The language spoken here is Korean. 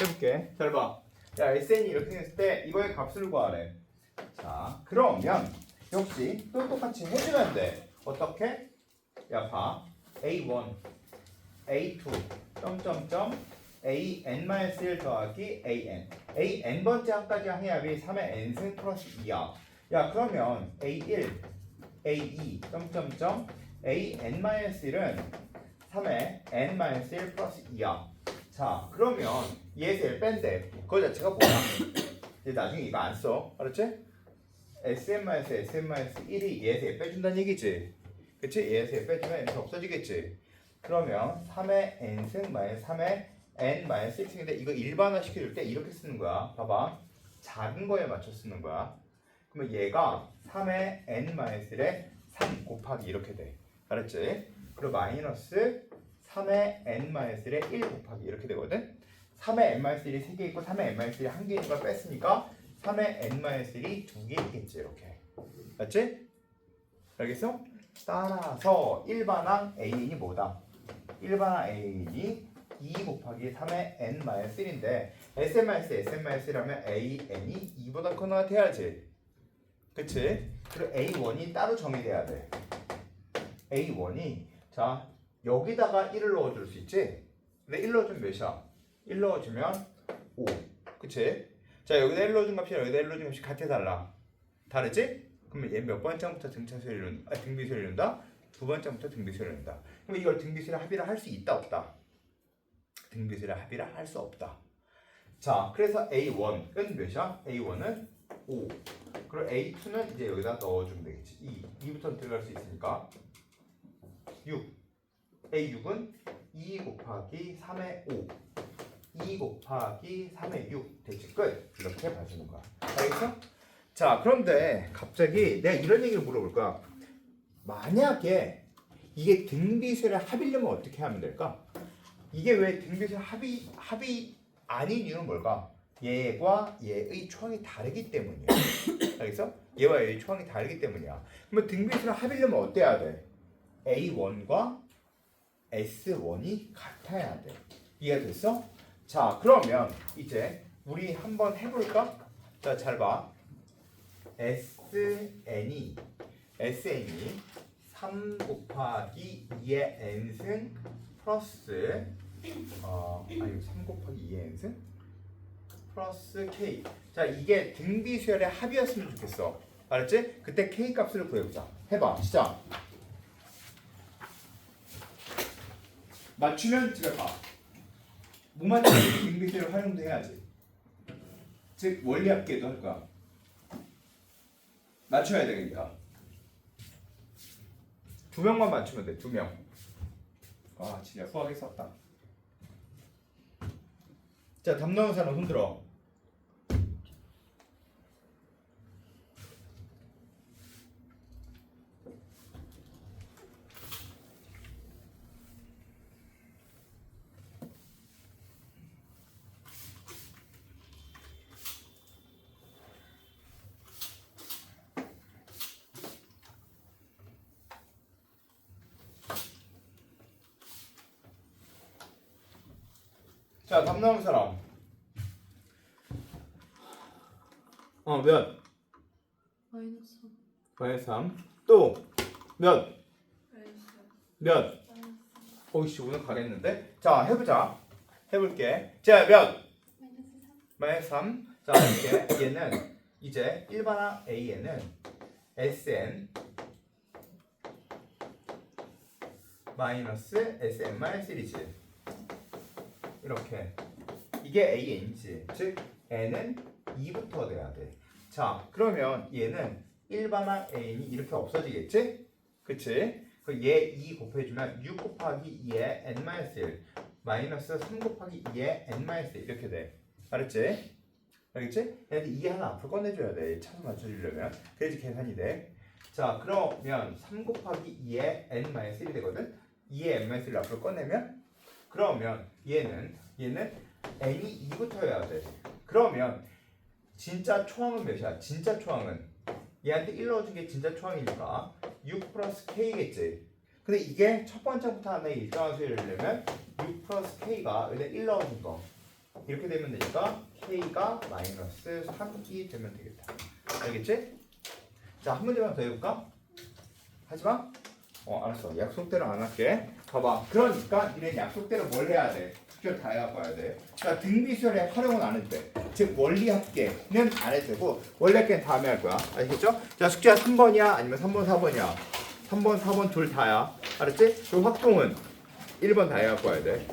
해볼게. 잘 봐. 야, SN이 이렇게 했을 때 이거의 값을 구하래. 자, 그러면 역시 또 똑같이 해주면 돼. 어떻게? 야, 봐. A1, A2, 점점점, AN-1 더하기 AN. AN 번째 항까지 항해합이 3의 N승 플러스 2야. 야, 그러면 A1, A2, 점점점, AN-1은 3의 N-1 플러스 2야. 자, 그러면 얘에서 1 뺀대. 그거 자체가 뭐야? 이제 나중에 이거 안 써. 알았지? SM-에서 SM-1이 얘에서 1 빼준다는 얘기지. 그치? 얘에서 1 빼주면 N이 없어지겠지. 그러면 3의 N승 마이너스 3의 N 마이너스 1승인데 이거 일반화 시켜줄 때 이렇게 쓰는 거야. 봐봐. 작은 거에 맞춰 쓰는 거야. 그러면 얘가 3의 N 마이너스 1에 3 곱하기 이렇게 돼. 알았지? 그리고 마이너스 3의 n-1에 1 곱하기 이렇게 되거든. 3의 n-1이 3개 있고 3의 n-1이 1개 있는 걸 뺐으니까 3의 n-1이 2개 있겠지 이렇게. 맞지? 알겠어? 따라서 일반항 AN이 뭐다? 일반항 AN이 2 곱하기 3의 n-1인데 SM-1, SM-1이라면 AN이 2보다 커나 돼야지. 그치? 그리고 A1이 따로 정의돼야 돼. A1이 자 여기다가 1을 넣어줄 수 있지? 근데 1 넣어주면 몇이야? 1 넣어주면 5 그치? 자 여기다 1 넣어준 값이랑 여기다 1 넣어준 값이 같아 달라 다르지? 그러면 얘 몇 번째부터 등차수를 이룬, 아, 등비수를 이룬다? 두 번째부터 등비수를 이룬다 그럼 이걸 등비수를 합의를 할 수 있다 없다? 등비수를 합의를 할 수 없다 자 그래서 A1은 몇이야? A1은 5 그리고 A2는 이제 여기다 넣어주면 되겠지 2 2부터 들어갈 수 있으니까 6 A6은 2 곱하기 3의 5 2 곱하기 3의 6 대칭 끝 이렇게 봐주는 거야 알겠어? 자 그런데 갑자기 내가 이런 얘기를 물어볼 거야 만약에 이게 등비수를 합의려면 어떻게 하면 될까? 이게 왜 등비수 합의 합의 아닌 이유는 뭘까? 얘와 얘의 초항이 다르기 때문이야 알겠어? 얘와 얘의 초항이 다르기 때문이야 그러면 등비수를 합의려면 어때야 돼? A1과 S1이 같아야 돼. 이해가 됐어? 자, 그러면 이제 우리 한번 해볼까? 자, 잘 봐. SN이 SN이 3 곱하기 2의 n승 플러스 어 아니 3 곱하기 2의 n승 플러스 k. 자, 이게 등비수열의 합이었으면 좋겠어. 알았지? 그때 k 값을 구해보자. 해봐. 시작. 맞추면 집에 가. 못 맞추면 빙빙대로 활용도 해야지. 즉 원리 합계도 할 거야. 맞춰야 되니까. 두 명만 맞추면 돼. 두 명. 아 진짜 수학에 썼다. 자, 답 나온 사람 손들어. 자, 답 나온 사람. 어, 몇? 마이너스 3 마이너스 3. 또 몇? 몇? 오이씨 오늘 가겠는데? 자, 해보자. 해볼게. 자, 몇? 마이너스 3 마이너스 3. 자, 이렇게 얘는 이제 일반항 A에는 Sn 마이너스 Sn 마이너스 1이지. 이렇게. 이게 AN이지. 즉, N은 2부터 돼야 돼. 자, 그러면 얘는 일반항 N이 이렇게 없어지겠지? 그치? 그얘2 곱해주면 6 곱하기 2의 n-1 마이너스 3 곱하기 2의 n-1 이렇게 돼. 알았지? 알겠지? 얘한테 2 하나 앞으로 꺼내줘야 돼. 차수 맞춰주려면. 그래야지 계산이 돼. 자, 그러면 3 곱하기 2의 n-1이 되거든? 2의 n-1을 앞으로 꺼내면 그러면 얘는 얘는 n이 2부터여야 돼. 그러면 진짜 초항은 몇이야? 진짜 초항은 얘한테 1 넣어준 게 진짜 초항이니까 6 플러스 k겠지. 근데 이게 첫 번째부터 하나의 일정한 수를 내려면 6 플러스 k가 여기다 1 넣어준 거. 이렇게 되면 되니까 k가 마이너스 3이 되면 되겠다. 알겠지? 자, 한 문제만 더 해볼까? 하지마. 어, 알았어. 약속대로 안 할게. 봐봐. 그러니까 니네 약속대로 뭘 해야 돼? 숙제 다 와야 돼. 그러니까 등비수열에 활용은 안 해도 돼. 즉 원리합계는 안 해도 되고 원리합계는 다음에 할 거야. 알겠죠? 자, 숙제가 3번이야? 아니면 3번, 4번이야? 3번, 4번 둘 다야. 알았지? 그 확동은 1번 다 해갖고 와야 돼.